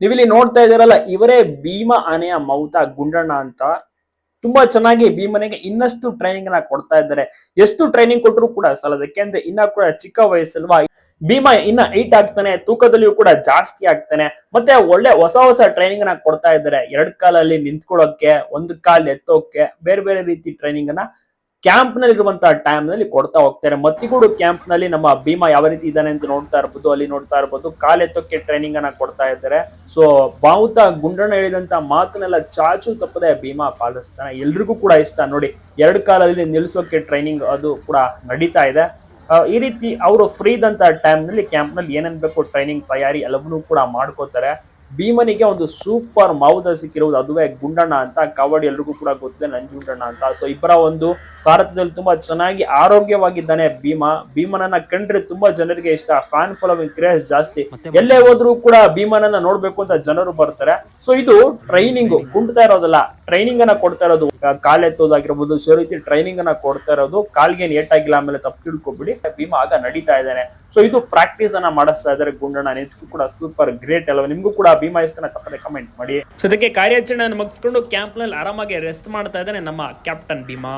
ನೀವಿಲ್ಲಿ ನೋಡ್ತಾ ಇದ್ದೀರಲ್ಲ, ಇವರೇ ಭೀಮ ಆನೆಯ ಮೌತ ಗುಂಡಣ್ಣ ಅಂತ. ತುಂಬಾ ಚೆನ್ನಾಗಿ ಭೀಮನಿಗೆ ಇನ್ನಷ್ಟು ಟ್ರೈನಿಂಗ್ನ ಕೊಡ್ತಾ ಇದ್ದಾರೆ. ಎಷ್ಟು ಟ್ರೈನಿಂಗ್ ಕೊಟ್ಟರು ಕೂಡ ಸಲದಕ್ಕೆ ಅಂದ್ರೆ ಇನ್ನ ಕೂಡ ಚಿಕ್ಕ ವಯಸ್ಸಲ್ವಾ? ಭೀಮ ಇನ್ನ ಹೈಟ್ ಆಗ್ತಾನೆ, ತೂಕದಲ್ಲಿಯೂ ಕೂಡ ಜಾಸ್ತಿ ಆಗ್ತಾನೆ. ಮತ್ತೆ ಒಳ್ಳೆ ಹೊಸ ಹೊಸ ಟ್ರೈನಿಂಗ್ನ ಕೊಡ್ತಾ ಇದ್ದಾರೆ. ಎರಡ್ ಕಾಲಲ್ಲಿ ನಿಂತ್ಕೊಳ್ಳೋಕೆ, ಒಂದು ಕಾಲ್ ಎತ್ತೋಕೆ, ಬೇರೆ ಬೇರೆ ರೀತಿ ಟ್ರೈನಿಂಗ್ ಅನ್ನ ಕ್ಯಾಂಪ್ನಲ್ಲಿ ಇರುವಂತಹ ಟೈಮ್ನಲ್ಲಿ ಕೊಡ್ತಾ ಹೋಗ್ತಾರೆ. ಮತ್ತಿಗೂಡು ಕ್ಯಾಂಪ್ನಲ್ಲಿ ನಮ್ಮ ಭೀಮ ಯಾವ ರೀತಿ ಇದ್ದಾನೆ ಅಂತ ನೋಡ್ತಾ ಇರ್ಬೋದು, ಅಲ್ಲಿ ನೋಡ್ತಾ ಇರ್ಬೋದು ಕಾಲೆತ್ತೋಕೆ ಟ್ರೈನಿಂಗ್ ಅನ್ನ ಕೊಡ್ತಾ ಇದ್ದಾರೆ. ಸೊ ಬಾವುತ ಗುಂಡಣ್ಣ ಹೇಳಿದಂತ ಮಾತನ್ನೆಲ್ಲ ಚಾಚು ತಪ್ಪದೆ ಭೀಮ ಪಾಲಿಸ್ತಾನೆ. ಎಲ್ರಿಗೂ ಕೂಡ ಇಷ್ಟ. ನೋಡಿ, ಎರಡು ಕಾಲದಲ್ಲಿ ನಿಲ್ಸೋಕೆ ಟ್ರೈನಿಂಗ್ ಅದು ಕೂಡ ನಡೀತಾ ಇದೆ. ಈ ರೀತಿ ಅವರು ಫ್ರೀ ಇದ್ದಂತ ಟೈಮ್ನಲ್ಲಿ ಕ್ಯಾಂಪ್ನಲ್ಲಿ ಏನೇನ್ ಬೇಕು ಟ್ರೈನಿಂಗ್ ತಯಾರಿ ಎಲ್ಲವನ್ನೂ ಕೂಡ ಮಾಡ್ಕೋತಾರೆ. ಭೀಮನಿಗೆ ಒಂದು ಸೂಪರ್ ಮೌದ ಸಿಕ್ಕಿರುವುದು. ಅದುವೇ ಗುಂಡಣ್ಣ ಅಂತ ಕಬಡ್ಡಿ ಎಲ್ರಿಗೂ ಕೂಡ ಗೊತ್ತಿದೆ ನಂಜುಂಡಣ್ಣ ಅಂತ. ಸೊ ಇಬ್ಬರ ಒಂದು ಸಾರಥ್ಯದಲ್ಲಿ ತುಂಬಾ ಚೆನ್ನಾಗಿ ಆರೋಗ್ಯವಾಗಿದ್ದಾನೆ ಭೀಮ. ಭೀಮನನ್ನ ಕಂಡ್ರೆ ತುಂಬಾ ಜನರಿಗೆ ಇಷ್ಟ. ಫ್ಯಾನ್ ಫಾಲೋವಿಂಗ್ ಕ್ರೇಜ್ ಜಾಸ್ತಿ. ಎಲ್ಲೇ ಹೋದ್ರೂ ಕೂಡ ಭೀಮನನ್ನ ನೋಡ್ಬೇಕು ಅಂತ ಜನರು ಬರ್ತಾರೆ. ಸೊ ಇದು ಟ್ರೈನಿಂಗ್ ಕುಂಟ್ತಾ ಇರೋದಲ್ಲ. ಟ್ರೈನಿಂಗ್ ಅನ್ನ ಕೊಡ್ತಾ ಇರೋದು. ಕಾಲ್ ಎತ್ತೋದಾಗಿರ್ಬೋದು, ಸೊ ರೀತಿ ಟ್ರೈನಿಂಗ್ ಅನ್ನ ಕೊಡ್ತಾ ಇರೋದು. ಕಾಲ್ಗೆ ಏಟಾಗಿಲ್ಲ ಆಮೇಲೆ ತಪ್ಪು ತಿಳ್ಕೊಬಿಡಿ. ಭೀಮ ಆಗ ನಡೀತಾ ಇದ್ದಾನೆ. ಸೊ ಇದು ಪ್ರಾಕ್ಟೀಸ್ ಅನ್ನ ಮಾಡಿಸ್ತಾ ಇದಾರೆ ಗುಂಡಣ್ಣ. ನಿಜಕ್ಕೂ ಕೂಡ ಸೂಪರ್ ಗ್ರೇಟ್ ಅಲ್ವಾ? ನಿಮ್ಗೂ ಕೂಡ ಭೀಮ ಇಷ್ಟನ ತಪ್ಪದೆ ಕಮೆಂಟ್ ಮಾಡಿ. ಸೊ ಅದಕ್ಕೆ ಕಾರ್ಯಾಚರಣೆ ಮುಗಿಸ್ಕೊಂಡು ಕ್ಯಾಂಪ್ನಲ್ಲಿ ಆರಾಮಾಗಿ ರೆಸ್ಟ್ ಮಾಡ್ತಾ ಇದ್ದಾನೆ ನಮ್ಮ ಕ್ಯಾಪ್ಟನ್ ಭೀಮಾ.